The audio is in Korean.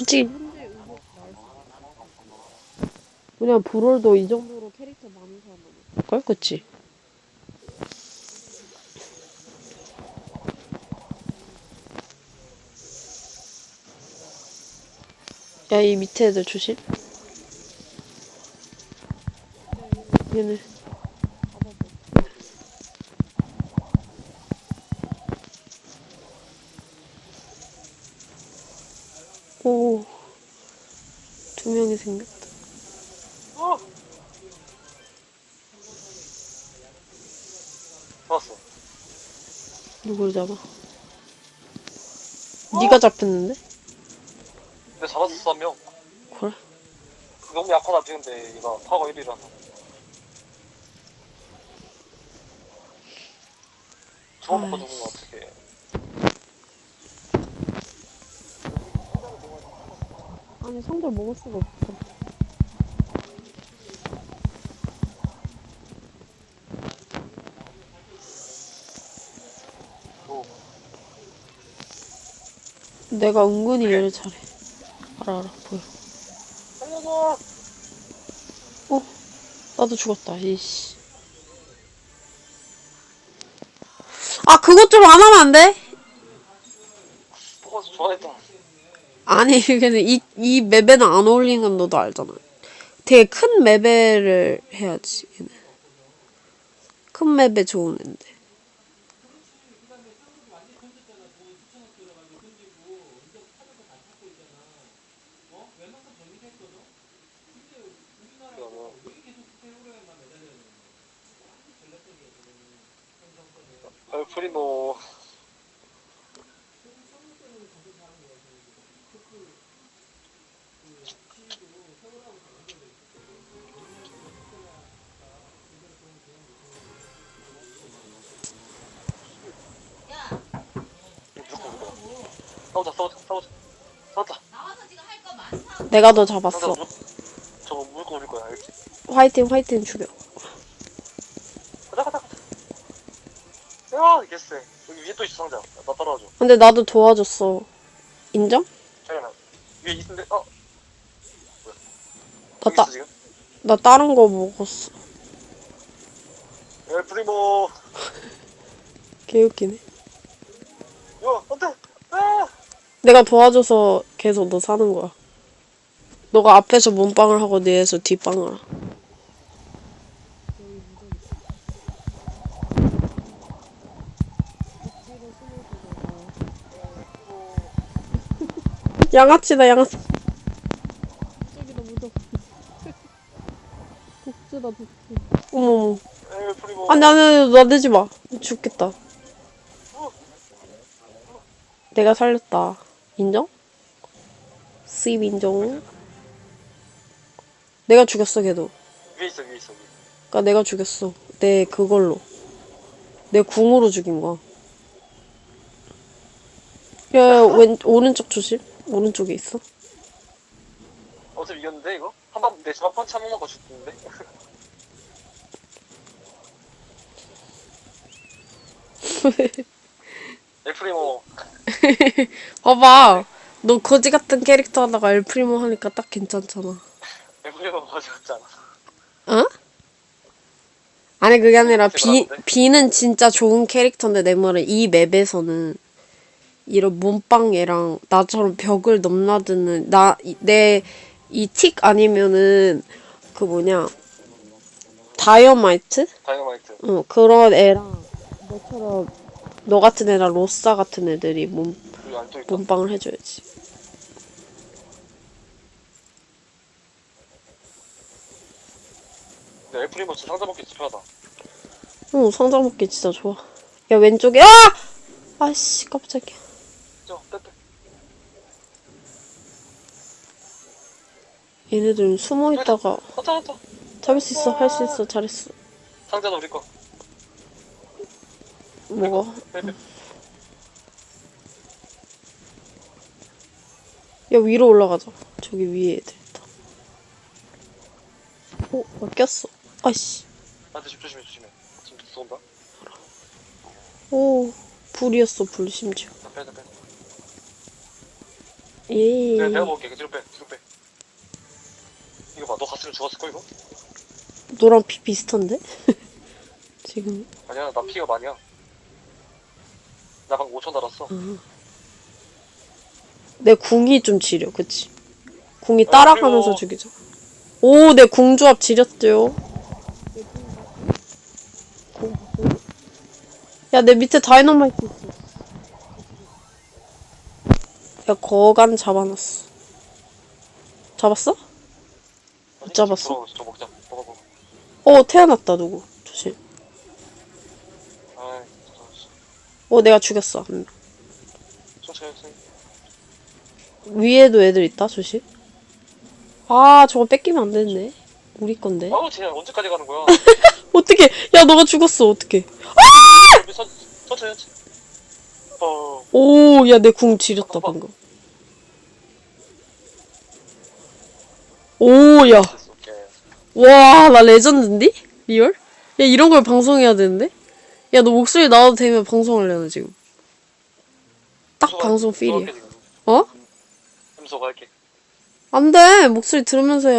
솔직히. 그냥 브롤도 이 정도로 캐릭터 많은 사람은 없을걸? 그치? 야, 이 밑에 애들 조심. 얘네. 오. 두 명이 생겼다. 어! 잡았어. 누굴 잡아? 네가 잡혔는데? 근데 잡았었어, 한 명. 그래? 그 너무 약하다, 근데 얘가 파워 1이라서. 저거 먹고 아이씨. 죽으면 아니 성들 먹을 수가 없어. 또, 내가 은근히 얘를 잘해. 알아 알아 보여. 살려줘! 어? 나도 죽었다. 이씨. 아 그것 좀 안 하면 안 돼? 뽑아서 좋아했다. 아니 근데 이, 이 맵에는 안 어울리는 건 너도 알잖아. 되게 큰 맵을 해야지 얘는. 큰 맵에 좋은 앤데. 아, 프리모. 싸우자, 싸우자, 싸우자. 싸우자. 내가 너 잡았어. 물, 저거 물고 오릴 거야, 알지? 화이팅 화이팅 죽여. 가자, 가자, 가자. 야, 이겼어. 여기 위에 또 있어, 상자. 나 따라와줘. 근데 나도 도와줬어. 인정? 잠깐만. 위에 있는데, 어? 나, 여기 따, 있어, 지금? 나 다른 거 먹었어. 에, 프리모. 개 웃기네. 야, 안 돼! 아! 내가 도와줘서 계속 너 사는 거야. 너가 앞에서 몸빵을 하고 뒤에서 뒷빵을. 하. 양아치다 양아치. 저기다 묻어. 독주다 독주. 어머. 에, 프리모. 아니 아니 나대지 마. 죽겠다. 내가 살렸다. 인정? 씹 인정. 내가 죽였어 걔도. 위에 있어, 위에 있어, 위에. 그니까 내가 죽였어. 내 그걸로. 내 궁으로 죽인 거야. 야, 야, 왼, 오른쪽 조심. 오른쪽에 있어. 어차피 이겼는데, 이거? 한 번, 내 주먹 펀치 한 번만 더 죽는데? 에, 프리모. 봐봐. 너 거지 같은 캐릭터 하다가 엘프리모 하니까 딱 괜찮잖아. 에, 프리모 맞았잖아. 어? 아니 그게 아니라 비, 대단한데? 비는 진짜 좋은 캐릭터인데 내 말은 이 맵에서는 이런 몸빵 얘랑 나처럼 벽을 넘나드는 나 내 이 틱 아니면은 그 뭐냐 다이어마이트? 다이너마이트. 어 그런 애랑 너처럼 너 같은 애랑 로싸 같은 애들이 몸 여기 안쪽 있다. 몸빵을 해줘야지. 근데 에, 프리모 진짜 상자 먹기 집요하다. 어 상자 먹기 진짜 좋아. 야 왼쪽에 아! 아씨 깜짝이야. 저, 빼빼. 얘네들은 숨어 있다가 왔다. 잡을 수 있어 할 수 있어 잘했어. 상자는 우리 거. 뭐가? 빼빼. 야 위로 올라가자. 저기 위에 애들 있다. 어, 나 꼈어. 아씨. 나한테 집 조심해, 조심해. 지금 쏜다. 오, 불이었어 불 심지어. 나 빼자, 빼자. 예. 내가, 내가 먹을게. 뒤로 빼, 뒤로 빼. 이거 봐, 너 갔으면 죽었을 거 이거? 너랑 피 비슷한데? 지금. 아니야, 나 피가 많이야. 나 방금 5천 달았어. 내 궁이 좀 지려, 그치? 궁이 아, 따라가면서 그리고- 죽이자. 오, 내 궁조합 지렸죠. 야, 내 밑에 다이너마이트 있어. 야, 거간 잡아놨어. 잡았어? 아니, 잡았어? 저 먹자. 먹어, 먹어. 어, 태어났다, 누구. 조심. 아이, 진짜. 어, 내가 죽였어. 한 명. 천천히. 위에도 애들 있다, 조심. 아, 저거 뺏기면 안 되는데. 우리 건데. 아우, 쟤 언제까지 가는 거야? 어떡해. 야, 너가 죽었어. 우리 천천히, 천천히. 어, 오, 야, 내 궁 지렸다, 방금. 오, 야. 됐어. 오케이. 와, 나 레전드인데? 리얼? 야, 이런 걸 방송해야 되는데? 야, 너 목소리 나와도 되면 방송하려나, 지금? 딱 방송 필이야. 어? 음소거 할게. 안 돼. 목소리 들으면서 해야